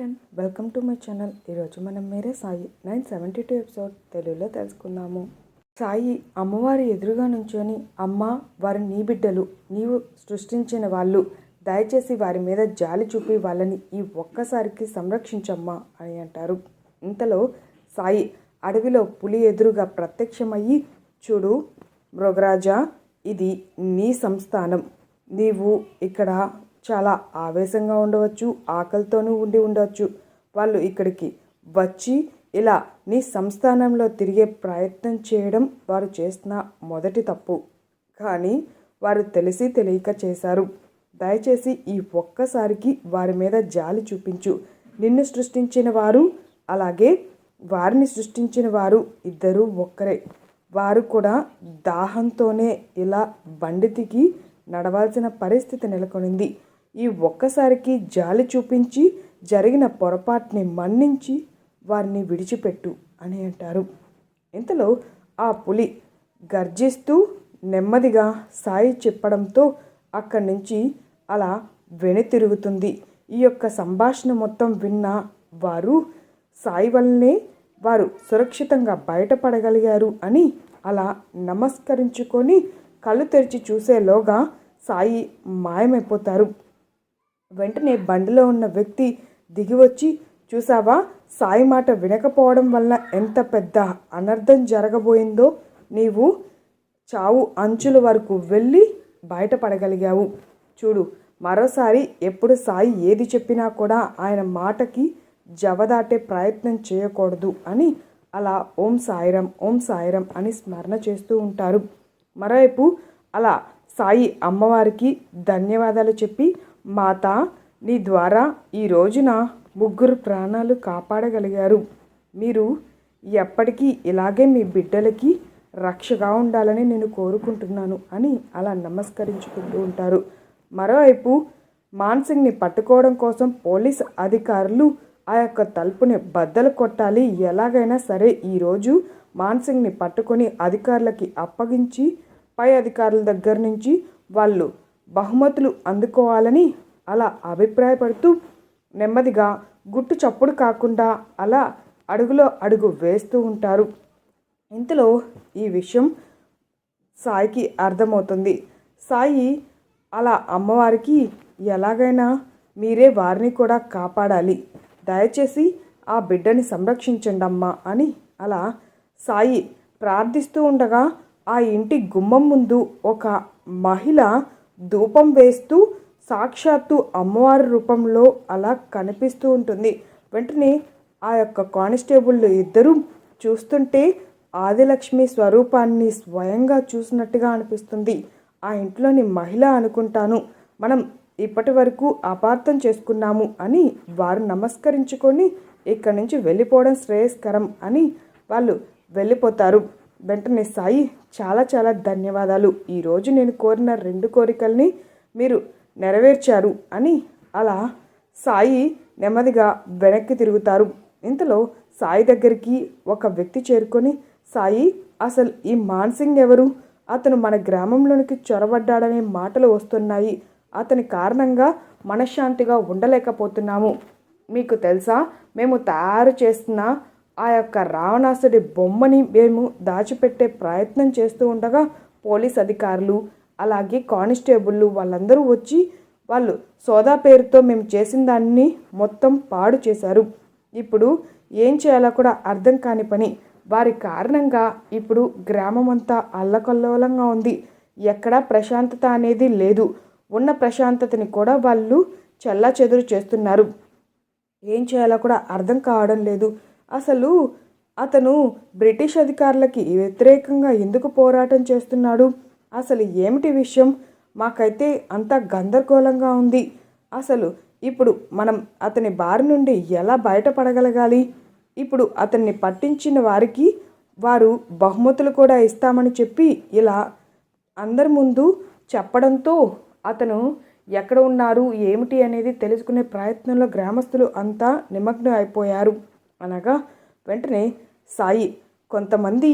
Friend. Welcome to my channel. ఈరోజు మనం Mere Sai nine seventy two episode తెలుగులో తెలుసుకుందాము. సాయి అమ్మవారి ఎదురుగా నుంచొని అమ్మ వారి నీ బిడ్డలు. నీవు సృష్టించిన వాళ్ళు. దయచేసి వారి మీద జాలి చూపి వాళ్ళని ఈ ఒక్కసారికి సంరక్షించమ్మా అని అంటారు. ఇంతలో సాయి అడవిలో పులి ఎదురుగా ప్రత్యక్షమయ్యి చూడు మృగరాజా ఇది నీ సంస్థానం. నీవు ఇక్కడ చాలా ఆవేశంగా ఉండవచ్చు ఆకలితోనూ ఉండి ఉండవచ్చు. వాళ్ళు ఇక్కడికి వచ్చి ఇలా నీ సంస్థానంలో తిరిగే ప్రయత్నం చేయడం వారు చేసిన మొదటి తప్పు. కానీ వారు తెలిసి తెలియక చేశారు. దయచేసి ఈ ఒక్కసారికి వారి మీద జాలి చూపించు. నిన్ను సృష్టించిన వారు అలాగే వారిని సృష్టించిన వారు ఇద్దరూ ఒక్కరే. వారు కూడా దాహంతోనే ఇలా బండితికి నడవాల్సిన పరిస్థితి నెలకొనింది. ఈ ఒక్కసారికి జాలి చూపించి జరిగిన పొరపాటుని మన్నించి వారిని విడిచిపెట్టు అని అంటారు. ఇంతలో ఆ పులి గర్జిస్తూ నెమ్మదిగా సాయి చెప్పడంతో అక్కడి నుంచి అలా వెనుతిరుగుతుంది ఈ యొక్క సంభాషణ మొత్తం విన్న వారు సాయి వల్లనే వారు సురక్షితంగా బయటపడగలిగారు అని అలా నమస్కరించుకొని కళ్ళు తెరిచి చూసేలోగా సాయి మాయమైపోతారు. వెంటనే బండిలో ఉన్న వ్యక్తి దిగివచ్చి చూసావా సాయి మాట వినకపోవడం వల్ల ఎంత పెద్ద అనర్థం జరగబోయిందో నీవు చావు అంచుల వరకు వెళ్ళి బయటపడగలిగావు. చూడు మరోసారి ఎప్పుడు సాయి ఏది చెప్పినా కూడా ఆయన మాటకి జవదాటే ప్రయత్నం చేయకూడదు అని అలా ఓం సాయిరం ఓం సాయిరం అని స్మరణ చేస్తూ ఉంటారు. మరోవైపు అలా సాయి అమ్మవారికి ధన్యవాదాలు చెప్పి మాత నీ ద్వారా ఈ రోజున ముగ్గురు ప్రాణాలు కాపాడగలిగారు. మీరు ఎప్పటికీ ఇలాగే మీ బిడ్డలకి రక్షగా ఉండాలని నేను కోరుకుంటున్నాను అని అలా నమస్కరించుకుంటూ ఉంటారు. మరోవైపు మాన్సింగ్ని పట్టుకోవడం కోసం పోలీస్ అధికారులు ఆ యొక్క తలుపుని బద్దలు కొట్టాలి. ఎలాగైనా సరే ఈరోజు మాన్సింగ్ని పట్టుకొని అధికారులకి అప్పగించి పై అధికారుల దగ్గర నుంచి వాళ్ళు బహుమతులు అందుకోవాలని అలా అభిప్రాయపడుతూ నెమ్మదిగా గుట్టు చప్పుడు కాకుండా అలా అడుగులో అడుగు వేస్తూ ఉంటారు. ఇంతలో ఈ విషయం సాయికి అర్థమవుతుంది. సాయి అలా అమ్మవారికి ఎలాగైనా మీరే వారిని కూడా కాపాడాలి. దయచేసి ఆ బిడ్డని సంరక్షించండి అమ్మా అని అలా సాయి ప్రార్థిస్తూ ఉండగా ఆ ఇంటి గుమ్మం ముందు ఒక మహిళ ధూపం వేస్తూ సాక్షాత్తు అమ్మవారి రూపంలో అలా కనిపిస్తూ ఉంటుంది. వెంటనే ఆ యొక్క కానిస్టేబుల్ ఇద్దరూ చూస్తుంటే ఆదిలక్ష్మి స్వరూపాన్ని స్వయంగా చూసినట్టుగా అనిపిస్తుంది. ఆ ఇంట్లోని మహిళ అనుకుంటాను. మనం ఇప్పటి వరకు అపార్థం చేసుకున్నాము అని వారు నమస్కరించుకొని ఇక్కడి నుంచి వెళ్ళిపోవడం శ్రేయస్కరం అని వాళ్ళు వెళ్ళిపోతారు. వెంటనే సాయి చాలా చాలా ధన్యవాదాలు. ఈరోజు నేను కోరిన రెండు కోరికల్ని మీరు నెరవేర్చారు అని అలా సాయి నెమ్మదిగా వెనక్కి తిరుగుతారు. ఇంతలో సాయి దగ్గరికి ఒక వ్యక్తి చేరుకొని సాయి అసలు ఈ మాన్సింగ్ ఎవరు? అతను మన గ్రామంలోనికి చొరబడ్డాడనే మాటలు వస్తున్నాయి. అతని కారణంగా మనశ్శాంతిగా ఉండలేకపోతున్నాము. మీకు తెలుసా? మేము తయారు చేస్తున్న ఆ యొక్క రావణాసుడి బొమ్మని మేము దాచిపెట్టే ప్రయత్నం చేస్తూ ఉండగా పోలీస్ అధికారులు అలాగే కానిస్టేబుళ్ళు వాళ్ళందరూ వచ్చి వాళ్ళు సోదా పేరుతో మేము చేసిన దాన్ని మొత్తం పాడు చేశారు. ఇప్పుడు ఏం చేయాలో కూడా అర్థం కాని పని. వారి కారణంగా ఇప్పుడు గ్రామం అంతా అల్లకల్లోలంగా ఉంది. ఎక్కడా ప్రశాంతత అనేది లేదు. ఉన్న ప్రశాంతతని కూడా వాళ్ళు చల్లా చెదురు చేస్తున్నారు. ఏం చేయాలో కూడా అర్థం కావడం లేదు. అసలు అతను బ్రిటిష్ అధికారులకి వ్యతిరేకంగా ఎందుకు పోరాటం చేస్తున్నాడు? అసలు ఏమిటి విషయం? మాకైతే అంత గందరగోళంగా ఉంది. అసలు ఇప్పుడు మనం అతని బారి నుండి ఎలా బయటపడగలగాలి? ఇప్పుడు అతన్ని పట్టించిన వారికి వారు బహుమతులు కూడా ఇస్తామని చెప్పి ఇలా అందరి ముందు చెప్పడంతో అతను ఎక్కడ ఉన్నారు ఏమిటి అనేది తెలుసుకునే ప్రయత్నంలో గ్రామస్తులు అంతా నిమగ్నం అయిపోయారు. అనగా వెంటనే సాయి కొంతమంది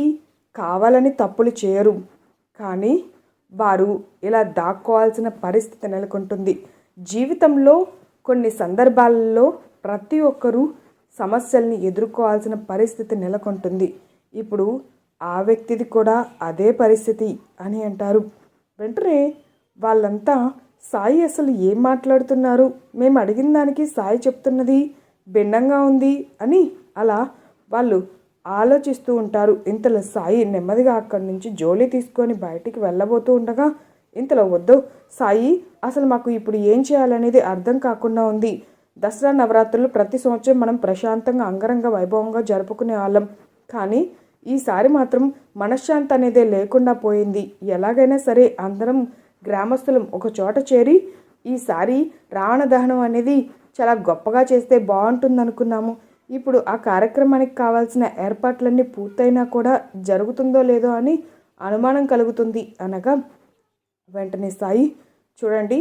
కావాలని తప్పులు చేయరు కానీ వారు ఇలా దాక్కోవాల్సిన పరిస్థితి నెలకొంటుంది. జీవితంలో కొన్ని సందర్భాలలో ప్రతి ఒక్కరూ సమస్యల్ని ఎదుర్కోవాల్సిన పరిస్థితి నెలకొంటుంది. ఇప్పుడు ఆ వ్యక్తిది కూడా అదే పరిస్థితి అని అంటారు. వెంటనే వాళ్ళంతా సాయి అసలు ఏం మాట్లాడుతున్నారు? మేము అడిగిన దానికి సాయి చెప్తున్నది భిన్నంగా ఉంది అని అలా వాళ్ళు ఆలోచిస్తూ ఉంటారు. ఇంతలో సాయి నెమ్మదిగా అక్కడి నుంచి జోలి తీసుకొని బయటికి వెళ్ళబోతూ ఉండగా ఇంతలో వద్దు సాయి అసలు మాకు ఇప్పుడు ఏం చేయాలనేది అర్థం కాకుండా ఉంది. దసరా నవరాత్రులు ప్రతి సంవత్సరం మనం ప్రశాంతంగా అంగరంగ వైభవంగా జరుపుకునే వాళ్ళం. కానీ ఈసారి మాత్రం మనశ్శాంతి అనేదే లేకుండా పోయింది. ఎలాగైనా సరే అందరం గ్రామస్తులం ఒక చోట చేరి ఈసారి రావణ దహనం అనేది చాలా గొప్పగా చేస్తే బాగుంటుంది అనుకున్నాము ఇప్పుడు ఆ కార్యక్రమానికి కావాల్సిన ఏర్పాట్లన్నీ పూర్తయినా కూడా జరుగుతుందో లేదో అని అనుమానం కలుగుతుంది అనగా వెంటనే సాయి చూడండి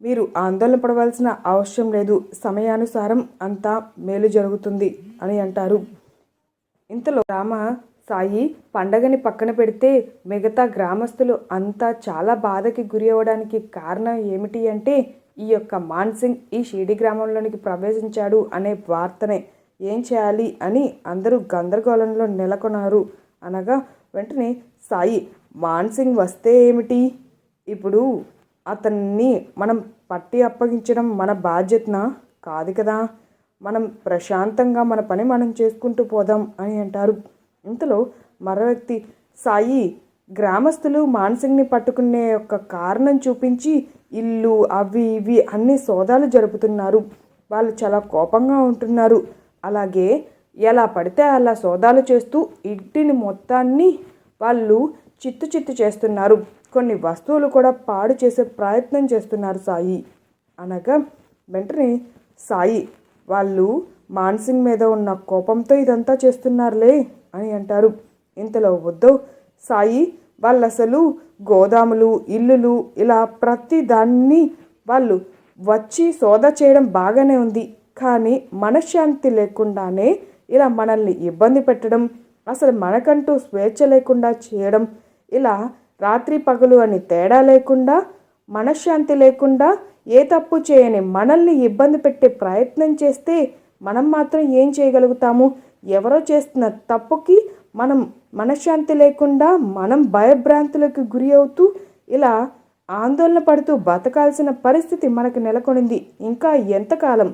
మీరు ఆందోళన పడవలసిన అవసరం లేదు. సమయానుసారం అంతా మేలు జరుగుతుంది అని అంటారు. ఇంతలో రామ సాయి పండగని పక్కన పెడితే మిగతా గ్రామస్తులు అంతా చాలా బాధకి గురి అవ్వడానికి కారణం ఏమిటి అంటే ఈ యొక్క మాన్సింగ్ ఈ షిడి గ్రామంలోనికి ప్రవేశించాడు అనే వార్తనే. ఏం చేయాలి అని అందరూ గందరగోళంలో నెలకొన్నారు. అనగా వెంటనే సాయి మాన్సింగ్ వస్తే ఏమిటి? ఇప్పుడు అతన్ని మనం పట్టి అప్పగించడం మన బాధ్యతనా? కాదు కదా. మనం ప్రశాంతంగా మన పని మనం చేసుకుంటూ పోదాం అని అంటారు. ఇంతలో మరో వ్యక్తి సాయి గ్రామస్తులు మాన్సింగ్ని పట్టుకునే యొక్క కారణం చూపించి ఇల్లు అవి ఇవి అన్ని సోదాలు జరుపుతున్నారు. వాళ్ళు చాలా కోపంగా ఉంటున్నారు. అలాగే ఎలా పడితే అలా సోదాలు చేస్తూ ఇంటిని మొత్తాన్ని వాళ్ళు చిత్తు చిత్తు చేస్తున్నారు. కొన్ని వస్తువులు కూడా పాడు చేసే ప్రయత్నం చేస్తున్నారు సాయి. అనగా వెంటనే సాయి వాళ్ళు మాన్సింగ్ మీద ఉన్న కోపంతో ఇదంతా చేస్తున్నారులే అని అంటారు. ఇంతలో వద్దు సాయి వాళ్ళు అసలు గోదాములు ఇల్లులు ఇలా ప్రతి దాన్ని వాళ్ళు వచ్చి సోదా చేయడం బాగానే ఉంది. కానీ మనశ్శాంతి లేకుండానే ఇలా మనల్ని ఇబ్బంది పెట్టడం అసలు మనకంటూ స్వేచ్ఛ లేకుండా చేయడం ఇలా రాత్రి పగలు అని తేడా లేకుండా మనశ్శాంతి లేకుండా ఏ తప్పు చేయని మనల్ని ఇబ్బంది పెట్టే ప్రయత్నం చేస్తే మనం మాత్రం ఏం చేయగలుగుతాము? ఎవరో చేస్తున్న తప్పుకి మనం మనశ్శాంతి లేకుండా మనం భయభ్రాంతులకు గురి అవుతూ ఇలా ఆందోళన పడుతూ బతకాల్సిన పరిస్థితి మనకు నెలకొనింది. ఇంకా ఎంతకాలం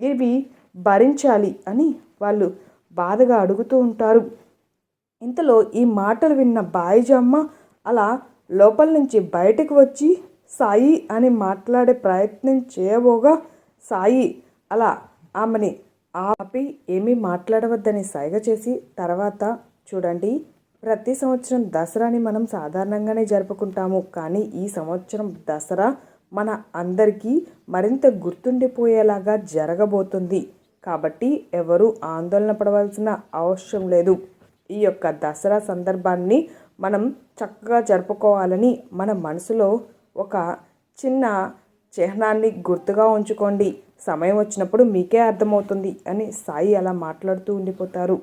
ఇవి భరించాలి అని వాళ్ళు బాధగా అడుగుతూ ఉంటారు. ఇంతలో ఈ మాటలు విన్న బాయిజమ్మ అలా లోపల నుంచి బయటకు వచ్చి సాయి అని మాట్లాడే ప్రయత్నం చేయబోగా సాయి అలా ఆమెని ఆపి ఏమీ మాట్లాడవద్దని సైగ చేసి తర్వాత చూడండి. ప్రతి సంవత్సరం దసరాని మనం సాధారణంగానే జరుపుకుంటాము. కానీ ఈ సంవత్సరం దసరా మన అందరికీ మరింత గుర్తుండిపోయేలాగా జరగబోతుంది. కాబట్టి ఎవరు ఆందోళన పడవలసిన అవసరం లేదు. ఈ యొక్క దసరా సందర్భాన్ని మనం చక్కగా జరుపుకోవాలని మన మనసులో ఒక చిన్న చిహ్నాన్ని గుర్తుగా ఉంచుకోండి. సమయం వచ్చినప్పుడు మీకే అర్థమవుతుంది అని సాయి అలా మాట్లాడుతూ ఉండిపోతారు.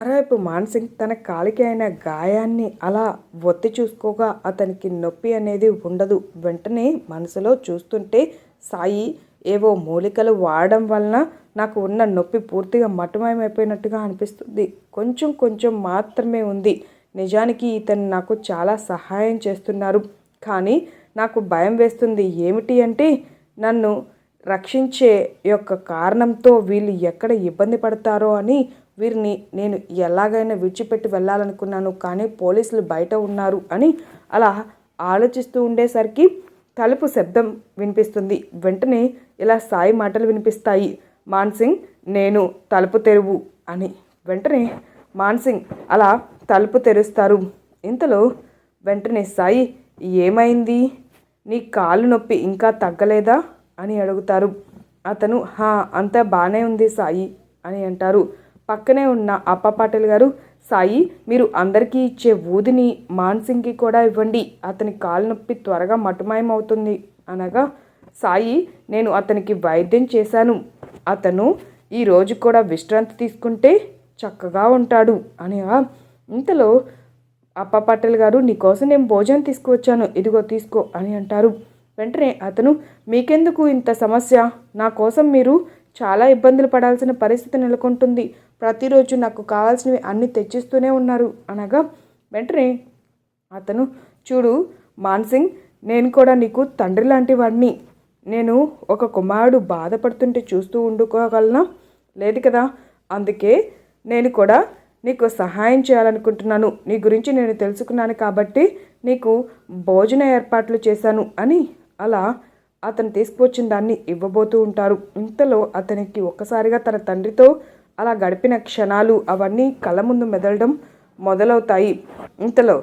మరోవైపు మాన్సింగ్ తన కాలికి అయిన గాయాన్ని అలా ఒత్తి చూసుకోగా అతనికి నొప్పి అనేది ఉండదు. వెంటనే మనసులో చూస్తుంటే సాయి ఏవో మూలికలు వాడడం వలన నాకు ఉన్న నొప్పి పూర్తిగా మటుమయమైపోయినట్టుగా అనిపిస్తుంది. కొంచెం కొంచెం మాత్రమే ఉంది. నిజానికి ఇతను నాకు చాలా సహాయం చేస్తున్నారు. కానీ నాకు భయం వేస్తుంది. ఏమిటి అంటే నన్ను రక్షించే యొక్క కారణంతో వీళ్ళు ఎక్కడ ఇబ్బంది పడతారో అని వీరిని నేను ఎలాగైనా విడిచిపెట్టి వెళ్ళాలనుకున్నాను కానీ పోలీసులు బయట ఉన్నారు అని అలా ఆలోచిస్తూ ఉండేసరికి తలుపు శబ్దం వినిపిస్తుంది. వెంటనే ఇలా సాయి మాటలు వినిపిస్తాయి. మాన్సింగ్ నేను తలుపు తెరువు అని. వెంటనే మాన్సింగ్ అలా తలుపు తెరుస్తారు. ఇంతలో వెంటనే సాయి ఏమైంది? నీ కాలు నొప్పి ఇంకా తగ్గలేదా? అని అడుగుతారు. అతను హా అంతా బాగానే ఉంది సాయి అని అంటారు. పక్కనే ఉన్న అప్ప పాటిల్ గారు సాయి మీరు అందరికీ ఇచ్చే ఊదిని మాన్సింగ్కి కూడా ఇవ్వండి. అతని కాలు నొప్పి త్వరగా మటుమాయమవుతుంది. అనగా సాయి నేను అతనికి వైద్యం చేశాను. అతను ఈరోజు కూడా విశ్రాంతి తీసుకుంటే చక్కగా ఉంటాడు. అని ఇంతలో అప్ప పటేల్ గారు నీకోసం నేను భోజనం తీసుకువచ్చాను. ఇదిగో తీసుకో అని అంటారు. వెంటనే అతను మీకెందుకు ఇంత సమస్య? నా కోసం మీరు చాలా ఇబ్బందులు పడాల్సిన పరిస్థితి నెలకొంటుంది. ప్రతిరోజు నాకు కావాల్సినవి అన్నీ తెచ్చిస్తూనే ఉన్నారు. అనగా వెంటనే అతను చూడు మాన్సింగ్ నేను కూడా నీకు తండ్రి లాంటి వాడిని నేను ఒక కుమారుడు బాధపడుతుంటే చూస్తూ ఉండుకోగలనా? లేదు కదా? అందుకే నేను కూడా నీకు సహాయం చేయాలనుకుంటున్నాను. నీ గురించి నేను తెలుసుకున్నాను కాబట్టి నీకు భోజన ఏర్పాట్లు చేశాను అని అలా అతను తీసుకువచ్చిన దాన్ని ఇవ్వబోతూ ఉంటారు. ఇంతలో అతనికి ఒక్కసారిగా తన తండ్రితో అలా గడిపిన క్షణాలు అవన్నీ కళ్ళ ముందు మెదలడం మొదలవుతాయి. ఇంతలో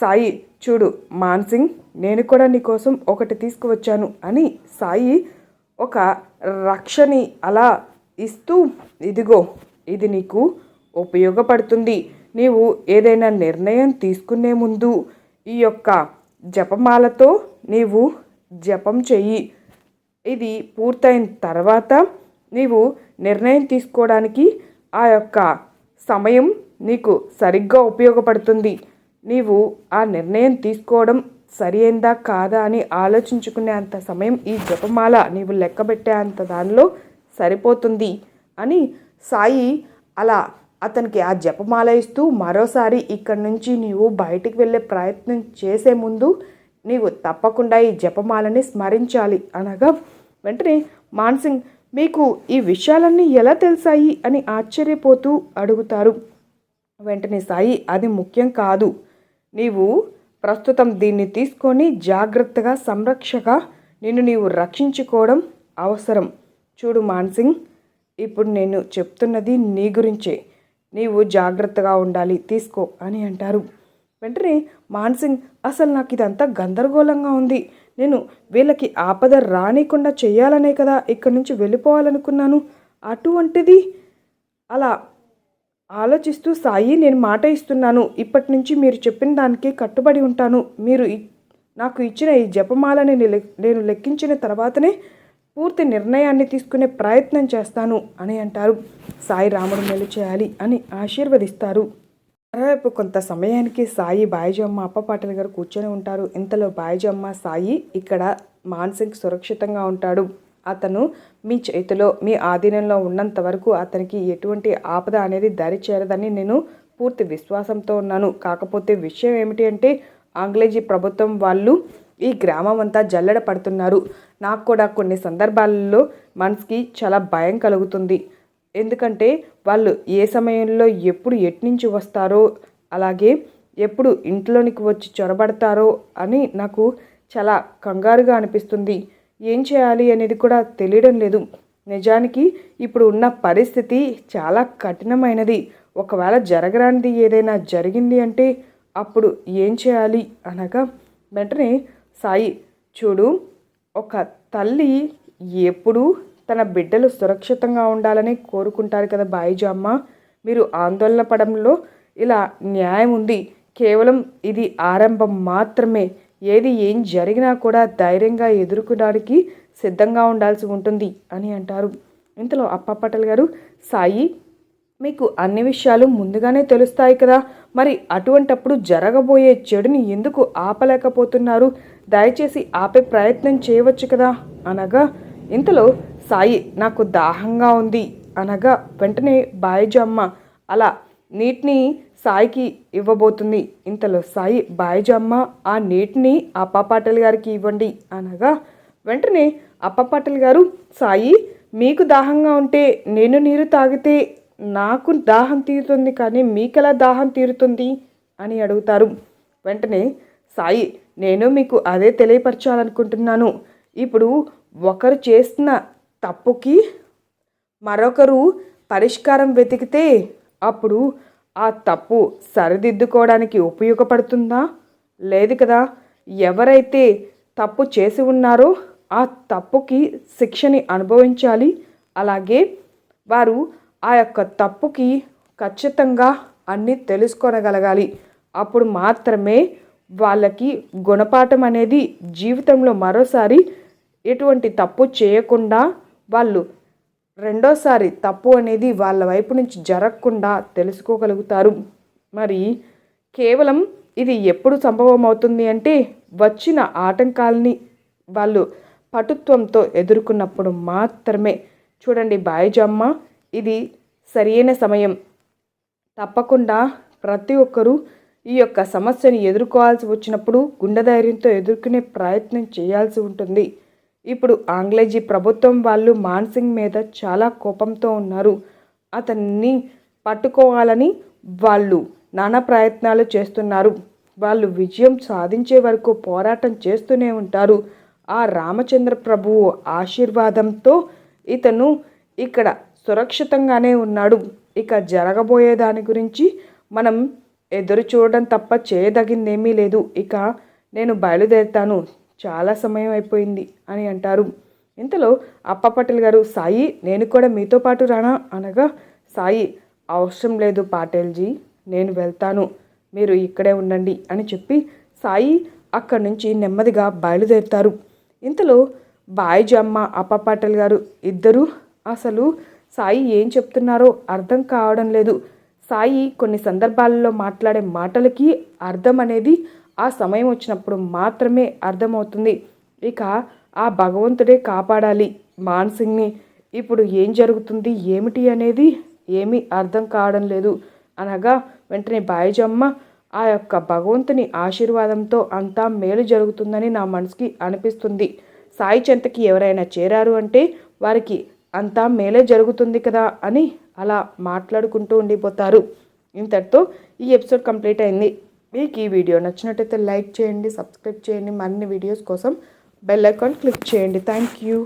సాయి చూడు మాన్సింగ్ నేను కూడా నీకోసం ఒకటి తీసుకువచ్చాను అని సాయి ఒక రక్షని అలా ఇస్తూ ఇదిగో ఇది నీకు ఉపయోగపడుతుంది. నీవు ఏదైనా నిర్ణయం తీసుకునే ముందు ఈ యొక్క జపమాలతో నీవు జపం చెయ్యి. ఇది పూర్తయిన తర్వాత నీవు నిర్ణయం తీసుకోవడానికి ఆ యొక్క సమయం నీకు సరిగ్గా ఉపయోగపడుతుంది. నీవు ఆ నిర్ణయం తీసుకోవడం సరి అయిందా కాదా అని ఆలోచించుకునే అంత సమయం ఈ జపమాల నీవు లెక్కబెట్టే అంత దానిలో సరిపోతుంది అని సాయి అలా అతనికి ఆ జపమాల ఇస్తూ మరోసారి ఇక్కడి నుంచి నీవు బయటికి వెళ్ళే ప్రయత్నం చేసే ముందు నీవు తప్పకుండా ఈ జపమాలని స్మరించాలి అనగా వెంటనే మాన్సింగ్ మీకు ఈ విషయాలన్నీ ఎలా తెలిసాయి అని ఆశ్చర్యపోతూ అడుగుతారు. వెంటనే సాయి అది ముఖ్యం కాదు. నీవు ప్రస్తుతం దీన్ని తీసుకొని జాగ్రత్తగా సంరక్షగా నిన్ను నీవు రక్షించుకోవడం అవసరం. చూడు మాన్సింగ్ ఇప్పుడు నేను చెప్తున్నది నీ గురించే. నీవు జాగ్రత్తగా ఉండాలి తీసుకో అని అంటారు. వెంటనే మాన్సింగ్ అసలు నాకు ఇదంతా గందరగోళంగా ఉంది. నేను వీళ్ళకి ఆపద రానికుండా చేయాలనే కదా ఇక్కడి నుంచి వెళ్ళిపోవాలనుకున్నాను. అటువంటిది అలా ఆలోచిస్తూ సాయి నేను మాట ఇస్తున్నాను. ఇప్పటి నుంచి మీరు చెప్పిన దానికి కట్టుబడి ఉంటాను. మీరు నాకు ఇచ్చిన ఈ జపమాలని నేను లెక్కించిన తర్వాతనే పూర్తి నిర్ణయాన్ని తీసుకునే ప్రయత్నం చేస్తాను అని అంటారు. సాయి రాముడు మెలు చేయాలి అని ఆశీర్వదిస్తారు. మరోవైపు కొంత సమయానికి సాయి బాయిజమ్మ అప్పపాటలు గారు కూర్చొని ఉంటారు. ఇంతలో బాయిజమ్మ సాయి ఇక్కడ మాన్సింగ్ సురక్షితంగా ఉంటాడు. అతను మీ చేతిలో మీ ఆధీనంలో ఉన్నంత వరకు అతనికి ఎటువంటి ఆపద అనేది దరి చేరదని నేను పూర్తి విశ్వాసంతో ఉన్నాను. కాకపోతే విషయం ఏమిటి అంటే ఆంగ్లేజీ ప్రభుత్వం వాళ్ళు ఈ గ్రామం అంతా జల్లెడ పడుతున్నారు. నాకు కూడా కొన్ని సందర్భాలలో మనసుకి చాలా భయం కలుగుతుంది. ఎందుకంటే వాళ్ళు ఏ సమయంలో ఎప్పుడు ఎట్నుంచి వస్తారో అలాగే ఎప్పుడు ఇంట్లోనికి వచ్చి చొరబడతారో అని నాకు చాలా కంగారుగా అనిపిస్తుంది. ఏం చేయాలి అనేది కూడా తెలియడం లేదు. నిజానికి ఇప్పుడు ఉన్న పరిస్థితి చాలా కఠినమైనది. ఒకవేళ జరగరానిది ఏదైనా జరిగింది అంటే అప్పుడు ఏం చేయాలి అనగా వెంటనే సాయి చూడు ఒక తల్లి ఎప్పుడూ తన బిడ్డలు సురక్షితంగా ఉండాలని కోరుకుంటారు కదా బాయిజామ్మ మీరు ఆందోళన పడంలో ఇలా న్యాయం ఉంది. కేవలం ఇది ఆరంభం మాత్రమే. ఏది ఏం జరిగినా కూడా ధైర్యంగా ఎదుర్కోవడానికి సిద్ధంగా ఉండాల్సి ఉంటుంది అని అంటారు. ఇంతలో అప్పపటల్ గారు సాయి మీకు అన్ని విషయాలు ముందుగానే తెలుస్తాయి కదా. మరి అటువంటప్పుడు జరగబోయే చెడుని ఎందుకు ఆపలేకపోతున్నారు? దయచేసి ఆపే ప్రయత్నం చేయవచ్చు కదా? అనగా ఇంతలో సాయి నాకు దాహంగా ఉంది అనగా వెంటనే బాయిజమ్మ అలా నీటిని సాయికి ఇవ్వబోతుంది. ఇంతలో సాయి బాయిజమ్మ ఆ నీటిని అప్పపాటల్ గారికి ఇవ్వండి అనగా వెంటనే అప్పపాటల్ గారు సాయి మీకు దాహంగా ఉంటే నేను నీరు తాగితే నాకు దాహం తీరుతుంది కానీ మీకెలా దాహం తీరుతుంది? అని అడుగుతారు. వెంటనే సాయి నేను మీకు అదే తెలియపరచాలనుకుంటున్నాను. ఇప్పుడు ఒకరు చేస్తున్న తప్పుకి మరొకరు పరిష్కారం వెతికితే అప్పుడు ఆ తప్పు సరిదిద్దుకోవడానికి ఉపయోగపడుతుందా? లేదు కదా. ఎవరైతే తప్పు చేసి ఉన్నారో ఆ తప్పుకి శిక్షని అనుభవించాలి. అలాగే వారు ఆ యొక్క తప్పుకి ఖచ్చితంగా అన్నీ తెలుసుకోనగలగాలి. అప్పుడు మాత్రమే వాళ్ళకి గుణపాఠం అనేది జీవితంలో మరోసారి ఎటువంటి తప్పు చేయకుండా వాళ్ళు రెండోసారి తప్పు అనేది వాళ్ళ వైపు నుంచి జరగకుండా తెలుసుకోగలుగుతారు. మరి కేవలం ఇది ఎప్పుడు సంభవం అవుతుంది అంటే వచ్చిన ఆటంకాలని వాళ్ళు పటుత్వంతో ఎదుర్కొన్నప్పుడు మాత్రమే. చూడండి బాయిజమ్మ ఇది సరైన సమయం. తప్పకుండా ప్రతి ఒక్కరూ ఈ యొక్క సమస్యను ఎదుర్కోవాల్సి వచ్చినప్పుడు గుండె ధైర్యంతో ఎదుర్కొనే ప్రయత్నం చేయాల్సి ఉంటుంది. ఇప్పుడు ఆంగ్లేజీ ప్రభుత్వం వాళ్ళు మాన్సింగ్ మీద చాలా కోపంతో ఉన్నారు. అతన్ని పట్టుకోవాలని వాళ్ళు నానా ప్రయత్నాలు చేస్తున్నారు. వాళ్ళు విజయం సాధించే వరకు పోరాటం చేస్తూనే ఉంటారు. ఆ రామచంద్ర ప్రభువు ఆశీర్వాదంతో ఇతను ఇక్కడ సురక్షితంగానే ఉన్నాడు. ఇక జరగబోయే దాని గురించి మనం ఎదురు చూడడం తప్ప చేయదగిందేమీ లేదు. ఇక నేను బయలుదేరుతాను. చాలా సమయం అయిపోయింది అని అంటారు. ఇంతలో అప్ప పటేల్ గారు సాయి నేను కూడా మీతో పాటు రానా? అనగా సాయి అవసరం లేదు పాటేల్జీ నేను వెళ్తాను. మీరు ఇక్కడే ఉండండి అని చెప్పి సాయి అక్కడి నుంచి నెమ్మదిగా బయలుదేరుతారు. ఇంతలో బాయిజమ్మ అప్ప పటేల్ గారు ఇద్దరు అసలు సాయి ఏం చెప్తున్నారో అర్థం కావడం లేదు. సాయి కొన్ని సందర్భాలలో మాట్లాడే మాటలకి అర్థం అనేది ఆ సమయం వచ్చినప్పుడు మాత్రమే అర్థమవుతుంది. ఇక ఆ భగవంతుడే కాపాడాలి. మాన్సింగ్ని ఇప్పుడు ఏం జరుగుతుంది ఏమిటి అనేది ఏమీ అర్థం కావడం లేదు. అనగా వెంటనే బాయిజమ్మ ఆ యొక్క భగవంతుని ఆశీర్వాదంతో అంతా మేలు జరుగుతుందని నా మనసుకి అనిపిస్తుంది. సాయి చెంతకి ఎవరైనా చేరారు అంటే వారికి అంతా మేలే జరుగుతుంది కదా అని అలా మాట్లాడుకుంటూ ఉండిపోతారు. ఇంతటితో ఈ ఎపిసోడ్ కంప్లీట్ అయింది. మీకు ఈ వీడియో నచ్చినట్టయితే లైక్ చేయండి సబ్స్క్రైబ్ చేయండి. మరిన్ని వీడియోస్ కోసం బెల్ ఐకాన్ క్లిక్ చేయండి. Thank you.